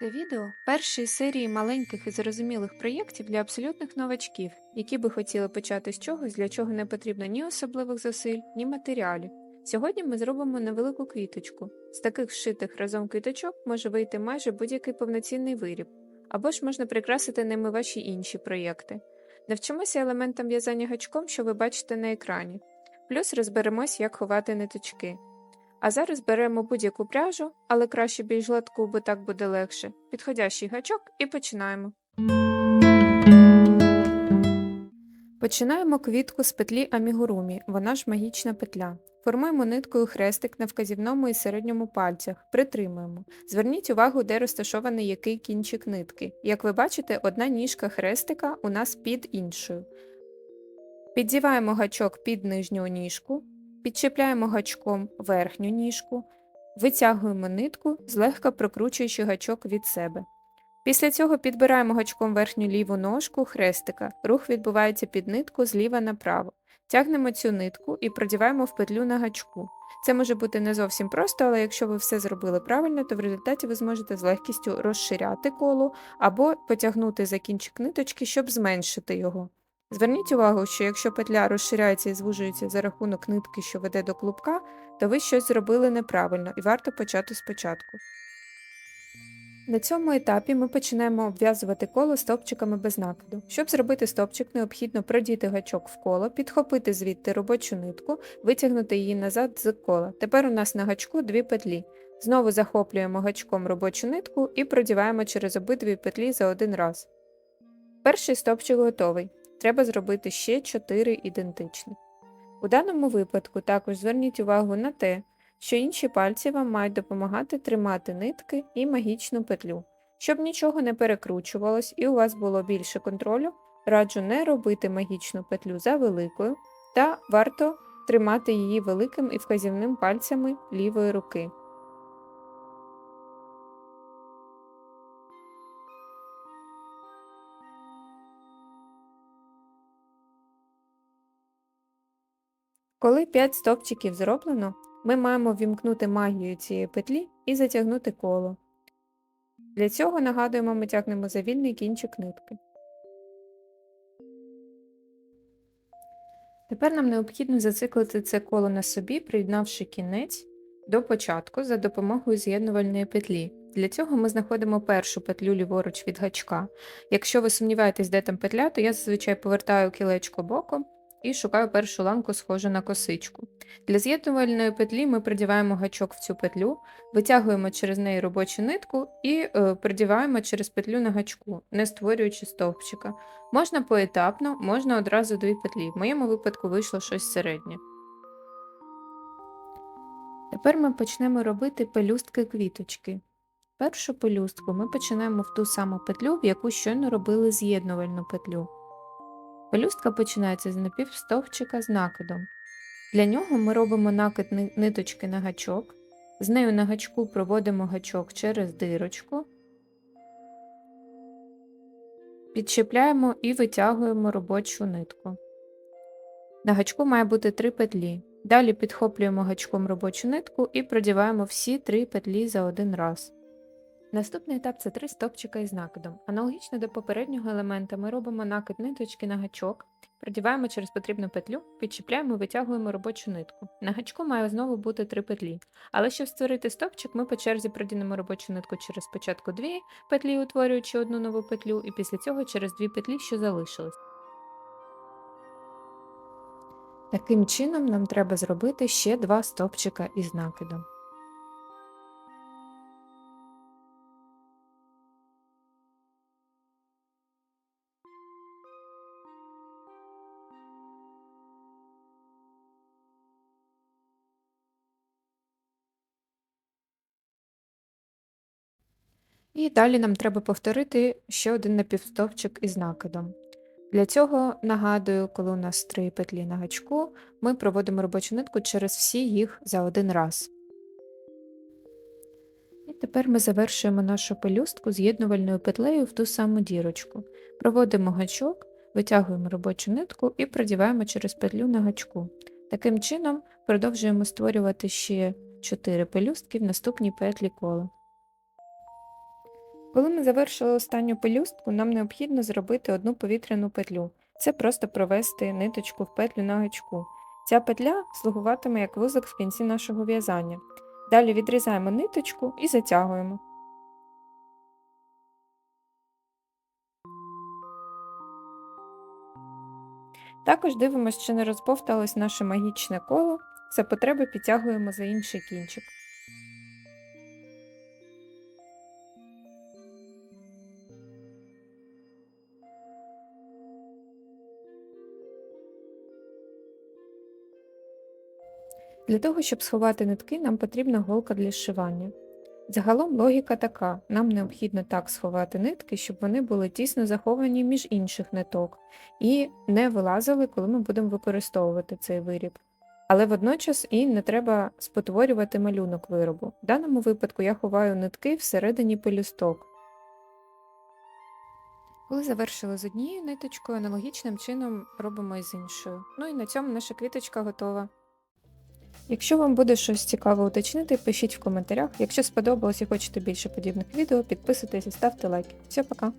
Це відео перший із серії маленьких і зрозумілих проєктів для абсолютних новачків, які би хотіли почати з чогось, для чого не потрібно ні особливих зусиль, ні матеріалів. Сьогодні ми зробимо невелику квіточку. З таких зшитих разом квіточок може вийти майже будь-який повноцінний виріб, або ж можна прикрасити ними ваші інші проєкти. Навчимося елементам в'язання гачком, що ви бачите на екрані. Плюс розберемось, як ховати ниточки. А зараз беремо будь-яку пряжу, але краще більш гладку, бо так буде легше. Підходящий гачок і починаємо. Починаємо квітку з петлі амігурумі, вона ж магічна петля. Формуємо ниткою хрестик на вказівному і середньому пальцях, притримуємо. Зверніть увагу, де розташований який кінчик нитки. Як ви бачите, одна ніжка хрестика у нас під іншою. Піддіваємо гачок під нижню ніжку, Підчіпляємо гачком верхню ніжку, витягуємо нитку, злегка прокручуючи гачок від себе. Після цього підбираємо гачком верхню ліву ножку хрестика. Рух відбувається під нитку зліва направо. Тягнемо цю нитку і продіваємо в петлю на гачку. Це може бути не зовсім просто, але якщо ви все зробили правильно, то в результаті ви зможете з легкістю розширяти коло або потягнути за кінчик ниточки, щоб зменшити його. Зверніть увагу, що якщо петля розширяється і звужується за рахунок нитки, що веде до клубка, то ви щось зробили неправильно і варто почати спочатку. На цьому етапі ми починаємо обв'язувати коло стовпчиками без накиду. Щоб зробити стовпчик, необхідно продіти гачок в коло, підхопити звідти робочу нитку, витягнути її назад з кола. Тепер у нас на гачку дві петлі. Знову захоплюємо гачком робочу нитку і продіваємо через обидві петлі за один раз. Перший стовпчик готовий треба зробити ще 4 ідентичних. У даному випадку також зверніть увагу на те, що інші пальці вам мають допомагати тримати нитки і магічну петлю. Щоб нічого не перекручувалось і у вас було більше контролю, раджу не робити магічну петлю за великою, та варто тримати її великим і вказівним пальцями лівої руки. Коли 5 стовпчиків зроблено, ми маємо вімкнути магію цієї петлі і затягнути коло. Для цього нагадуємо, ми тягнемо за вільний кінчик нитки. Тепер нам необхідно зациклити це коло на собі, приєднавши кінець до початку за допомогою з'єднувальної петлі. Для цього ми знаходимо першу петлю ліворуч від гачка. Якщо ви сумніваєтесь, де там петля, то я зазвичай повертаю кілечко боком і шукаю першу ланку, схожу на косичку. Для з'єднувальної петлі ми придіваємо гачок в цю петлю, витягуємо через неї робочу нитку і е, придіваємо через петлю на гачку, не створюючи стовпчика. Можна поетапно, можна одразу дві петлі. В моєму випадку вийшло щось середнє. Тепер ми почнемо робити пелюстки квіточки. Першу пелюстку ми починаємо в ту саму петлю, в яку щойно робили з'єднувальну петлю. Пелюстка починається з напівстовпчика з накидом. Для нього ми робимо накид ниточки на гачок, з нею на гачку проводимо гачок через дирочку, підчіпляємо і витягуємо робочу нитку. На гачку має бути три петлі. Далі підхоплюємо гачком робочу нитку і продіваємо всі три петлі за один раз. Наступний етап це три стопчика із накидом. Аналогічно до попереднього елемента ми робимо накид ниточки на гачок, продіваємо через потрібну петлю, підчіпляємо і витягуємо робочу нитку. На гачку має знову бути три петлі. Але щоб створити стопчик, ми по черзі продінемо робочу нитку через спочатку дві петлі, утворюючи одну нову петлю, і після цього через дві петлі, що залишились. Таким чином нам треба зробити ще два стопчика із накидом. І далі нам треба повторити ще один напівстовпчик із накидом. Для цього нагадую, коли у нас три петлі на гачку, ми проводимо робочу нитку через всі їх за один раз. І тепер ми завершуємо нашу пелюстку з'єднувальною петлею в ту саму дірочку. Проводимо гачок, витягуємо робочу нитку і продіваємо через петлю на гачку. Таким чином продовжуємо створювати ще 4 пелюстки в наступній петлі кола. Коли ми завершили останню пелюстку, нам необхідно зробити одну повітряну петлю. Це просто провести ниточку в петлю на гачку. Ця петля слугуватиме як вузок в кінці нашого в'язання. Далі відрізаємо ниточку і затягуємо. Також дивимося, чи не розбовталось наше магічне коло. За потреби підтягуємо за інший кінчик. Для того, щоб сховати нитки, нам потрібна голка для зшивання. Загалом логіка така: нам необхідно так сховати нитки, щоб вони були тісно заховані між інших ниток і не вилазили, коли ми будемо використовувати цей виріб. Але водночас і не треба спотворювати малюнок виробу. В даному випадку я ховаю нитки всередині пелюсток. Коли завершили з однією ниточкою, аналогічним чином робимо і з іншою. Ну і на цьому наша квіточка готова. Якщо вам буде щось цікаве уточнити, пишіть в коментарях. Якщо сподобалось і хочете більше подібних відео, підписуйтесь і ставте лайки. Все, пока!